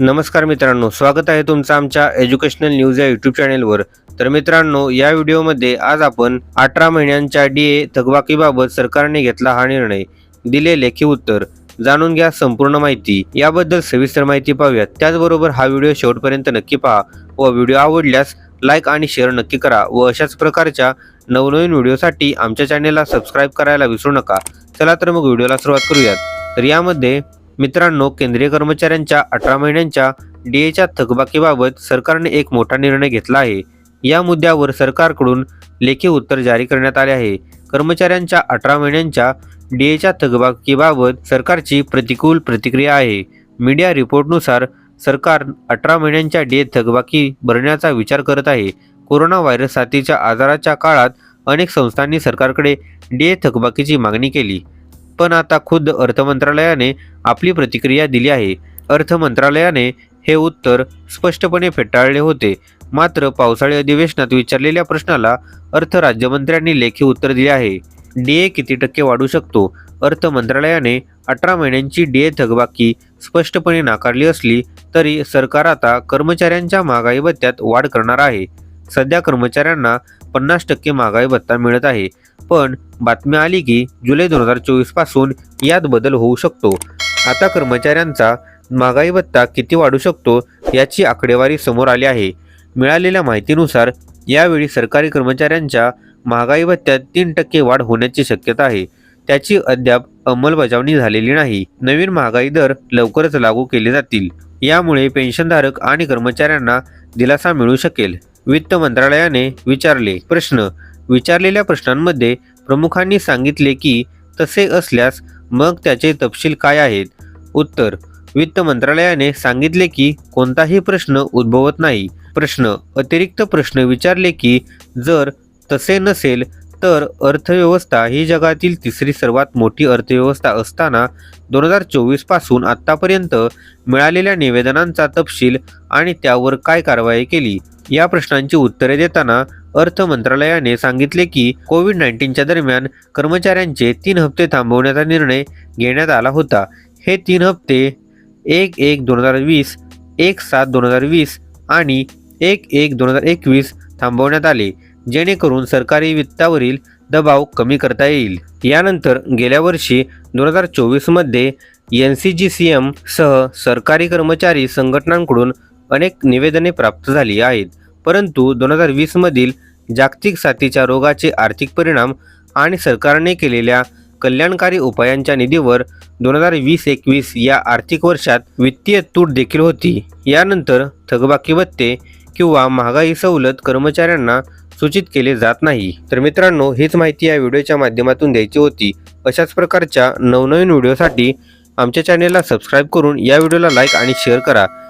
नमस्कार मित्रांनो स्वागत आहे तुमचं आमच्या एज्युकेशनल न्यूज या यूट्यूब चॅनेलवर. तर मित्रांनो या व्हिडिओमध्ये आज आपण अठरा महिन्यांच्या डी ए थकबाकीबाबत सरकारने घेतला हा निर्णय दिले लेखी उत्तर. जाणून घ्या संपूर्ण माहिती. याबद्दल सविस्तर माहिती पाहूयात. त्याचबरोबर हा व्हिडिओ शेवटपर्यंत नक्की पहा व व्हिडिओ आवडल्यास लाईक आणि शेअर नक्की करा व अशाच प्रकारच्या नवनवीन व्हिडिओसाठी आमच्या चॅनेलला सबस्क्राईब करायला विसरू नका. चला तर मग व्हिडिओला सुरुवात करूयात. तर यामध्ये मित्रांनो केंद्रीय कर्मचाऱ्यांच्या अठरा महिन्यांच्या डीएच्या थकबाकीबाबत सरकारने एक मोठा निर्णय घेतला आहे. या मुद्द्यावर सरकारकडून लेखी उत्तर जारी करण्यात आले आहे. कर्मचाऱ्यांच्या अठरा महिन्यांच्या डीएच्या थकबाकीबाबत सरकारची प्रतिकूल प्रतिक्रिया आहे. मीडिया रिपोर्टनुसार सरकार अठरा महिन्यांच्या डीए थकबाकी भरण्याचा विचार करत आहे. कोरोना व्हायरस साथीच्या आजाराच्या काळात अनेक संस्थांनी सरकारकडे डीए थकबाकीची मागणी केली. पण आता खुद्द अर्थ मंत्रालयाने आपली प्रतिक्रिया दिली आहे. अर्थ मंत्रालयाने हे उत्तर स्पष्टपणे फेटाळले होते. मात्र पावसाळी अधिवेशनात विचारलेल्या प्रश्नाला अर्थ राज्यमंत्र्यांनी लेखी उत्तर दिले आहे. डीए किती टक्के वाढू शकतो? अर्थ मंत्रालयाने अठरा महिन्यांची डीए थकबाकी स्पष्टपणे नाकारली असली तरी सरकार आता कर्मचाऱ्यांच्या महागाई भत्त्यात वाढ करणार आहे. सध्या कर्मचाऱ्यांना पन्नास टक्के महागाई भत्ता मिळत आहे. पण बातम्या आली की जुलै दोन हजार चोवीसपासून यात बदल होऊ शकतो. आता कर्मचाऱ्यांचा महागाई भत्ता किती वाढू शकतो याची आकडेवारी समोर आली आहे. मिळालेल्या माहितीनुसार यावेळी सरकारी कर्मचाऱ्यांच्या महागाई भत्त्यात तीन टक्के वाढ होण्याची शक्यता आहे. त्याची अद्याप अंमलबजावणी झालेली नाही. नवीन महागाई दर लवकरच लागू केले जातील. यामुळे पेन्शनधारक आणि कर्मचाऱ्यांना दिलासा मिळू शकेल. वित्त मंत्रालयाने विचारले प्रश्न. विचारलेल्या प्रश्नांमध्ये प्रमुखांनी सांगितले की तसे असल्यास मग त्याचे तपशील काय आहेत? उत्तर. वित्त मंत्रालयाने सांगितले की कोणताही प्रश्न उद्भवत नाही. प्रश्न. अतिरिक्त प्रश्न विचारले की जर तसे नसेल तर अर्थव्यवस्था ही जगातील तिसरी सर्वात मोठी अर्थव्यवस्था असताना दोन हजार चोवीसपासून आत्तापर्यंत मिळालेल्या निवेदनांचा तपशील आणि त्यावर काय कारवाई केली? या प्रश्नांची उत्तरे देताना अर्थ मंत्रालयाने सांगितले की कोविड नाईन्टीनच्या दरम्यान कर्मचाऱ्यांचे तीन हप्ते थांबवण्याचा निर्णय घेण्यात आला होता. हे तीन हप्ते एक एक दोन हजार वीस एक सात दोन हजार वीस आणि एक एक दोन हजार एकवीस थांबवण्यात आले जेणेकरून सरकारी वित्तावरील दबाव कमी करता येईल. यानंतर गेल्या वर्षी दोन हजार चोवीसमध्ये N C G C M सह सरकारी कर्मचारी संघटनांकडून अनेक निवेदने प्राप्त झाली आहेत. परंतु दोन हजार वीसमधील जागतिक साथीच्या रोगाचे आर्थिक परिणाम आणि सरकारने केलेल्या कल्याणकारी उपायांच्या निधीवर दोन हजार वीस एकवीस या आर्थिक वर्षात वित्तीय तूट देखील होती. यानंतर थकबाकी भत्ते किंवा महागाई सवलत कर्मचाऱ्यांना सूचित केले जात नाही. तर मित्रांनो हीच माहिती या व्हिडिओच्या माध्यमातून द्यायची होती. अशाच प्रकारच्या नवनवीन व्हिडिओसाठी आमच्या चॅनेलला सबस्क्राईब करून या व्हिडिओला लाईक आणि शेअर करा.